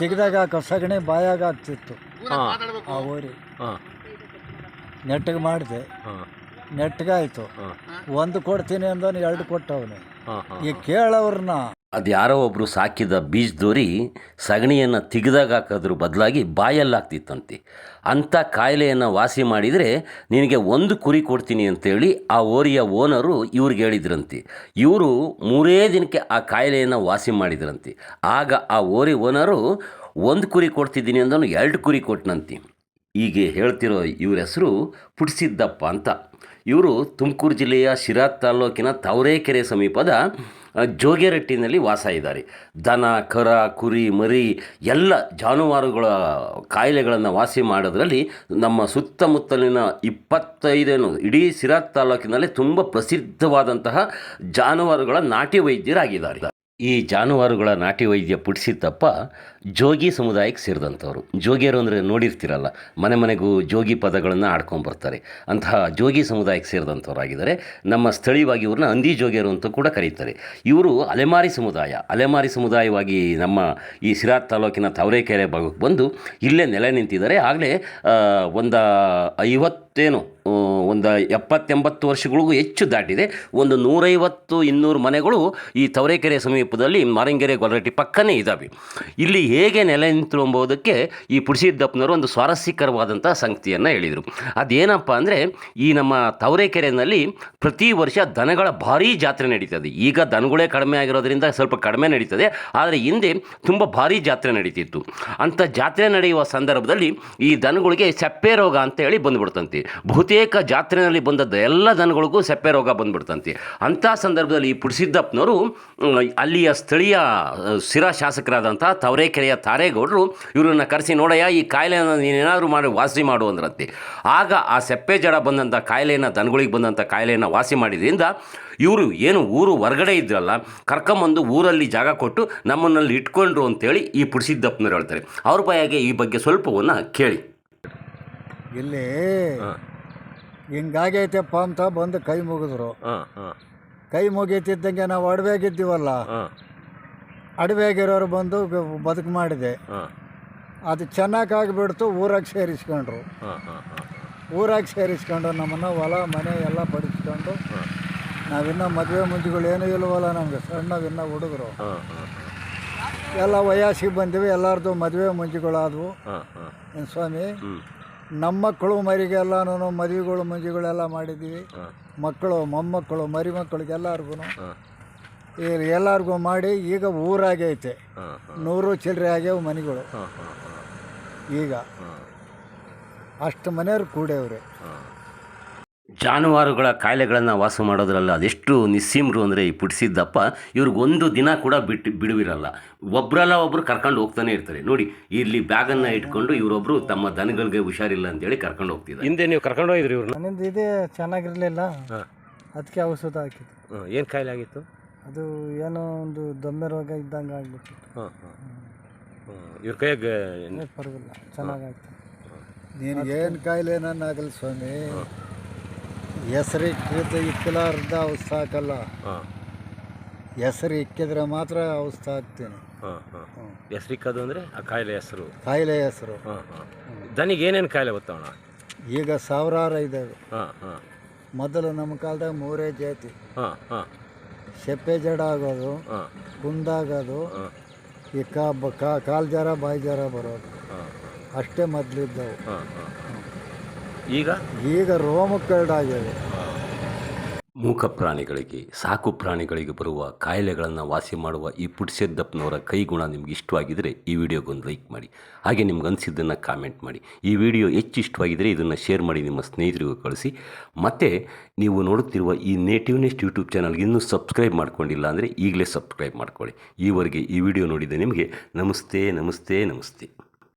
ತೆಗೆದಾಗ ಕಸಗಣೆ ಸಗಣಿ ಬಾಯಾಗ ಆಗ್ತಿತ್ತು. ಆ ಊರಿ. ನೆಟ್ಟಗೆ ನೆಟ್ಟಿಗೆ ಮಾಡಿದೆ ನೆಟ್ಟಗಾಯ್ತು ಒಂದು ಕೊಡ್ತೀನಿ ಅಂದವನು ಎರಡು ಕೊಟ್ಟವನು. ಈಗ ಹಾಂ ಈ ಕೇಳೋರ್ನ ಅದು ಯಾರೋ ಒಬ್ಬರು ಸಾಕಿದ ಬೀಜದೋರಿ ಸಗಣಿಯನ್ನು ತೆಗೆದಾಗ ಹಾಕೋದ್ರ ಬದಲಾಗಿ ಬಾಯಲ್ಲಿ ಆಗ್ತಿತ್ತಂತೆ ಅಂಥ ಕಾಯಿಲೆಯನ್ನು ವಾಸಿ ಮಾಡಿದರೆ ನಿನಗೆ ಒಂದು ಕುರಿ ಕೊಡ್ತೀನಿ ಅಂತೇಳಿ ಆ ಓರಿಯ ಓನರು ಇವ್ರಿಗೆ ಹೇಳಿದ್ರಂತೆ. ಇವರು ಮೂರೇ ದಿನಕ್ಕೆ ಆ ಕಾಯಿಲೆಯನ್ನು ವಾಸಿ ಮಾಡಿದ್ರಂತೆ. ಆಗ ಆ ಓರಿ ಓನರು, ಒಂದು ಕುರಿ ಕೊಡ್ತಿದ್ದೀನಿ ಅಂದನು, ಎರಡು ಕುರಿ ಕೊಟ್ಟನಂತೆ ಹೀಗೆ ಹೇಳ್ತಿರೋ ಇವ್ರ ಹೆಸರು ಪುಟ್ಸಿದ್ದಪ್ಪ ಅಂತ. ಇವರು ತುಮಕೂರು ಜಿಲ್ಲೆಯ ಶಿರಾ ತಾಲೂಕಿನ ತಾವರೆಕೆರೆ ಸಮೀಪದ ಜೋಗೆರಟ್ಟಿನಲ್ಲಿ ವಾಸ ಇದ್ದಾರೆ. ದನ, ಕರ, ಕುರಿ, ಮರಿ ಎಲ್ಲ ಜಾನುವಾರುಗಳ ಕಾಯಿಲೆಗಳನ್ನು ವಾಸಿ ಮಾಡೋದರಲ್ಲಿ ನಮ್ಮ ಸುತ್ತಮುತ್ತಲಿನ ಇಪ್ಪತ್ತೈದೇನು ಇಡೀ ಸಿರಾ ತಾಲೂಕಿನಲ್ಲಿ ತುಂಬ ಪ್ರಸಿದ್ಧವಾದಂತಹ ಜಾನುವಾರುಗಳ ನಾಟಿ ವೈದ್ಯರಾಗಿದ್ದಾರೆ. ಈ ಜಾನುವಾರುಗಳ ನಾಟಿ ವೈದ್ಯ ಪುಟ್ಸಿದ್ದಪ್ಪ ಜೋಗಿ ಸಮುದಾಯಕ್ಕೆ ಸೇರಿದಂಥವ್ರು. ಜೋಗಿಯರು ಅಂದರೆ ನೋಡಿರ್ತಿರಲ್ಲ, ಮನೆ ಮನೆಗೂ ಜೋಗಿ ಪದಗಳನ್ನು ಆಡ್ಕೊಂಬರ್ತಾರೆ ಅಂತಹ ಜೋಗಿ ಸಮುದಾಯಕ್ಕೆ ಸೇರಿದಂಥವರಾಗಿದ್ದಾರೆ. ನಮ್ಮ ಸ್ಥಳೀಯವಾಗಿ ಇವ್ರನ್ನ ಅಂದಿ ಜೋಗಿಯರು ಅಂತ ಕೂಡ ಕರೀತಾರೆ. ಇವರು ಅಲೆಮಾರಿ ಸಮುದಾಯ. ಅಲೆಮಾರಿ ಸಮುದಾಯವಾಗಿ ನಮ್ಮ ಈ ಸಿರಾತ್ ತಾಲೂಕಿನ ತಾವರೆಕೆರೆ ಭಾಗಕ್ಕೆ ಬಂದು ಇಲ್ಲೇ ನೆಲೆ ನಿಂತಿದ್ದಾರೆ. ಆಗಲೇ ಒಂದು ಐವತ್ತೇನು ಆ, ಒಂದು ಎಪ್ಪತ್ತೆಂಬತ್ತು ವರ್ಷಗಳಿಗೂ ಹೆಚ್ಚು ದಾಟಿದೆ. ಒಂದು ನೂರೈವತ್ತು ಇನ್ನೂರು ಮನೆಗಳು ಈ ತವರೆಕೆರೆ ಸಮೀಪದಲ್ಲಿ ಮಾರಂಗೆರೆ ಗೊಲರಟ್ಟಿ ಪಕ್ಕನೇ ಇದ್ದಾವೆ ಇಲ್ಲಿ ಹೇಗೆ ನೆಲೆ ನಿಂತು ಎಂಬುದಕ್ಕೆ ಈ ಪುಡಿಸಿದ್ದಪ್ಪನವರು ಒಂದು ಸ್ವಾರಸ್ಯಕರವಾದಂಥ ಸಂಗತಿಯನ್ನು ಹೇಳಿದರು. ಅದೇನಪ್ಪ ಅಂದರೆ ಈ ನಮ್ಮ ತವರೆಕೆರೆಯಲ್ಲಿ ಪ್ರತಿ ವರ್ಷ ದನಗಳ ಭಾರೀ ಜಾತ್ರೆ ನಡೀತದೆ. ಈಗ ದನಗಳೇ ಕಡಿಮೆ ಆಗಿರೋದ್ರಿಂದ ಸ್ವಲ್ಪ ಕಡಿಮೆ ನಡೀತದೆ. ಆದರೆ ಹಿಂದೆ ತುಂಬ ಭಾರೀ ಜಾತ್ರೆ ನಡೀತಿತ್ತು. ಅಂಥ ಜಾತ್ರೆ ನಡೆಯುವ ಸಂದರ್ಭದಲ್ಲಿ ಈ ದನಗಳಿಗೆ ಸೆಪ್ಪೆ ರೋಗ ಅಂತ ಹೇಳಿ ಬಂದ್ಬಿಡ್ತಂತೆ. ಬಹುತೇಕ ಜಾತ್ರೆಯಲ್ಲಿ ಬಂದದ್ದು ಎಲ್ಲ ದನಗಳಿಗೂ ಸೆಪ್ಪೆ ರೋಗ ಬಂದ್ಬಿಡ್ತಂತೆ. ಅಂಥ ಸಂದರ್ಭದಲ್ಲಿ ಈ ಪುಡಿಸಿದ್ದಪ್ಪನವರು ಅಲ್ಲಿಯ ಸ್ಥಳೀಯ ಶಿರಾ ಶಾಸಕರಾದಂಥ ತವರೇಕೆರೆಯ ತಾರೇಗೌಡರು ಇವರನ್ನು ಕರೆಸಿ, ನೋಡಯ್ಯ, ಈ ಕಾಯಿಲೆಯನ್ನು ನೀನೇನಾದರೂ ಮಾಡಿ ವಾಸಿ ಮಾಡು ಅಂದ್ರಂತೆ. ಆಗ ಆ ಸೆಪ್ಪೆ ಜಡ ಬಂದಂಥ ಕಾಯಿಲೆಯನ್ನು, ದನಗಳಿಗೆ ಬಂದಂಥ ಕಾಯಿಲೆಯನ್ನು ವಾಸಿ ಮಾಡಿದ್ರಿಂದ ಇವರು ಏನು ಊರು ಹೊರಗಡೆ ಇದ್ರಲ್ಲ, ಕರ್ಕೊಂಬಂದು ಊರಲ್ಲಿ ಜಾಗ ಕೊಟ್ಟು ನಮ್ಮನ್ನಲ್ಲಿ ಇಟ್ಕೊಂಡ್ರು ಅಂತೇಳಿ ಈ ಪುಡಿಸಿದ್ದಪ್ಪನವ್ರು ಹೇಳ್ತಾರೆ. ಅವ್ರ ಬಾಯಾಗೆ ಈ ಬಗ್ಗೆ ಸ್ವಲ್ಪವನ್ನು ಕೇಳಿ. ಇಲ್ಲಿ ಹಿಂಗಾಗೈತೆಪ್ಪ ಅಂತ ಬಂದು ಕೈ ಮುಗಿದ್ರು. ಕೈ ಮುಗೀತಿದ್ದಂಗೆ ನಾವು ಅಡವೆಗಿದ್ದೀವಲ್ಲ ಅಡವೆ ಅಡವೆಗಿರೋರು ಬಂದು ಬದುಕು ಮಾಡಿದೆ. ಅದು ಚೆನ್ನಾಗಿ ಆಗಿಬಿಡ್ತು ಊರಾಗ ಸೇರಿಸ್ಕೊಂಡ್ರು. ಊರಾಗೆ ಸೇರಿಸ್ಕೊಂಡು ನಮ್ಮನ್ನು ಹೊಲ ಮನೆ ಎಲ್ಲ ಪಡಿಸ್ಕೊಂಡು ನಾವಿನ್ನೂ ಮದುವೆ ಮುಂಜುಗಳು ಏನೂ ಇಲ್ಲವಲ್ಲ ನಮಗೆ ಸಣ್ಣವಿನ್ನ ಹುಡುಗರು. ಎಲ್ಲ ವಯಸ್ಸಿಗೆ ಬಂದಿವಿ ಎಲ್ಲರದು ಮದುವೆ ಮುಂಜುಗಳಾದವು. ಸ್ವಾಮಿ? ನಮ್ಮ ಮಕ್ಕಳು ಮರಿಗೆಲ್ಲನೂ ಮದುವೆಗಳು ಮುಂಜಿಗಳೆಲ್ಲ ಮಾಡಿದ್ದೀವಿ. ಮಕ್ಕಳು ಮೊಮ್ಮಕ್ಕಳು ಮರಿ ಮಕ್ಕಳಿಗೆ ಎಲ್ಲರಿಗೂ ಮಾಡಿ ಈಗ ಊರಾಗೆ ಐತೆ. ನೂರು ಚಿಲ್ಲರೆ ಆಗ್ಯಾವ ಮನೆಗಳು. ಈಗ ಅಷ್ಟು ಮನೆಯವ್ರು ಕೂಡೇವ್ರಿ. ಜಾನುವಾರುಗಳ ಕಾಯಿಲೆಗಳನ್ನು ವಾಸ ಮಾಡೋದ್ರಲ್ಲ ಅದೆಷ್ಟು ನಿಸ್ಸೀಮ್ರು ಅಂದರೆ ಈ ಪುಡಿಸಿದ್ದಪ್ಪ ಇವ್ರಿಗೊಂದು ದಿನ ಕೂಡ ಬಿಟ್ಟು ಬಿಡುವಿರಲ್ಲ. ಒಬ್ಬರಲ್ಲ ಒಬ್ಬರು ಕರ್ಕೊಂಡು ಹೋಗ್ತಾನೆ ಇರ್ತಾರೆ. ನೋಡಿ ಇಲ್ಲಿ ಬ್ಯಾಗನ್ನು ಇಟ್ಕೊಂಡು ಇವರೊಬ್ಬರು ತಮ್ಮ ದನಗಳಿಗೆ ಹುಷಾರಿಲ್ಲ ಅಂತೇಳಿ ಕರ್ಕೊಂಡು ಹೋಗ್ತಿದ್ದಾರೆ. ಹಿಂದೆ ನೀವು ಕರ್ಕೊಂಡು ಹೋಗಿದ್ರಿ ಇವ್ರನ್ನ ನನ್ನಿಂದ ಇದೇ ಚೆನ್ನಾಗಿರಲಿಲ್ಲ. ಹಾಂ. ಅದಕ್ಕೆ ಔಷಧ ಹಾಕಿದ್ದು. ಏನು ಕಾಯಿಲೆ ಆಗಿತ್ತು? ಅದು ಏನೋ ಒಂದು ದೊಮ್ಮೆ ರೋಗ ಇದ್ದಂಗೆ ಆಗ್ಬಿಟ್ಟು ಹಾಂ ಹಾಂ. ಹಾಂ ಇವ್ರ ಕೈಯಾಗ ಪರವಾಗಿಲ್ಲ. ಚೆನ್ನಾಗಾಯ್ತು ನೀನು ಏನು ಕಾಯಿಲೆ ಆಗಲ್ಲ ಸ್ವಾಮಿ. ಹೆಸರು ಇಕ್ಕಿದ ಇಕ್ಕಲಾರ್ದ ಔಷಧ ಹಾಕಲ್ಲ. ಹಾಂ. ಹೆಸರು ಇಕ್ಕಿದ್ರೆ ಮಾತ್ರ ಔಷಧ ಹಾಕ್ತೀನಿ. ಹಾಂ ಹಾಂ. ಹೆಸ್ರಿಕ್ಕದು ಅಂದರೆ ಆ ಕಾಯಿಲೆ ಹೆಸರು. ಕಾಯಿಲೆ ಹೆಸರು. ಹಾಂ ಹಾಂ. ದನಿಗೆ ಏನೇನು ಕಾಯಿಲೆ ಗೊತ್ತವಣ ಈಗ ಸಾವಿರಾರು ಇದ್ದಾವೆ ಹಾಂ ಹಾಂ. ಮೊದಲು ನಮ್ಮ ಕಾಲದಾಗ ಮೂರೇ ಜಾತಿ. ಹಾಂ ಹಾಂ. ಸೆಪ್ಪೆ ಜಡ ಆಗೋದು ಹಾಂ. ಕುಂದಾಗೋದು ಹಾಂ. ಈ ಕಾ ಬ- ಕಾ- ಕಾಲು ಜರ ಬಾಯಿ ಜರ ಬರೋದು. ಹಾಂ ಅಷ್ಟೇ ಮೊದಲಿದ್ದವು. ಹಾಂ ಹಾಂ. ಈಗ? ಈಗ ರೋಮಕ್ಕರಡಾಗ್ಯವೆ ಮೂಕ ಪ್ರಾಣಿಗಳಿಗೆ ಸಾಕು ಪ್ರಾಣಿಗಳಿಗೆ ಬರುವ ಕಾಯಿಲೆಗಳನ್ನು ವಾಸಿ ಮಾಡುವ ಈ ಪುಟ್ಸೆದ್ದಪ್ಪನವರ ಕೈಗುಣ ನಿಮ್ಗೆ ಇಷ್ಟವಾಗಿದ್ದರೆ ಈ ವಿಡಿಯೋಗೊಂದು ಲೈಕ್ ಮಾಡಿ ಹಾಗೆ ನಿಮ್ಗೆ ಅನಿಸಿದ್ದನ್ನು ಕಾಮೆಂಟ್ ಮಾಡಿ. ಈ ವಿಡಿಯೋ ಹೆಚ್ಚು ಇಷ್ಟವಾಗಿದ್ದರೆ ಇದನ್ನು ಶೇರ್ ಮಾಡಿ ನಿಮ್ಮ ಸ್ನೇಹಿತರಿಗೂ ಕಳಿಸಿ. ಮತ್ತು ನೀವು ನೋಡುತ್ತಿರುವ ಈ ನೇಟಿವ್ ನೆಸ್ಟ್ ಯೂಟ್ಯೂಬ್ ಚಾನಲ್ಗೆ ಇನ್ನೂ ಸಬ್ಸ್ಕ್ರೈಬ್ ಮಾಡ್ಕೊಂಡಿಲ್ಲ ಅಂದರೆ ಈಗಲೇ ಸಬ್ಸ್ಕ್ರೈಬ್ ಮಾಡ್ಕೊಳ್ಳಿ. ಈವರೆಗೆ ಈ ವಿಡಿಯೋ ನೋಡಿದ ನಿಮಗೆ ನಮಸ್ತೆ ನಮಸ್ತೆ ನಮಸ್ತೆ.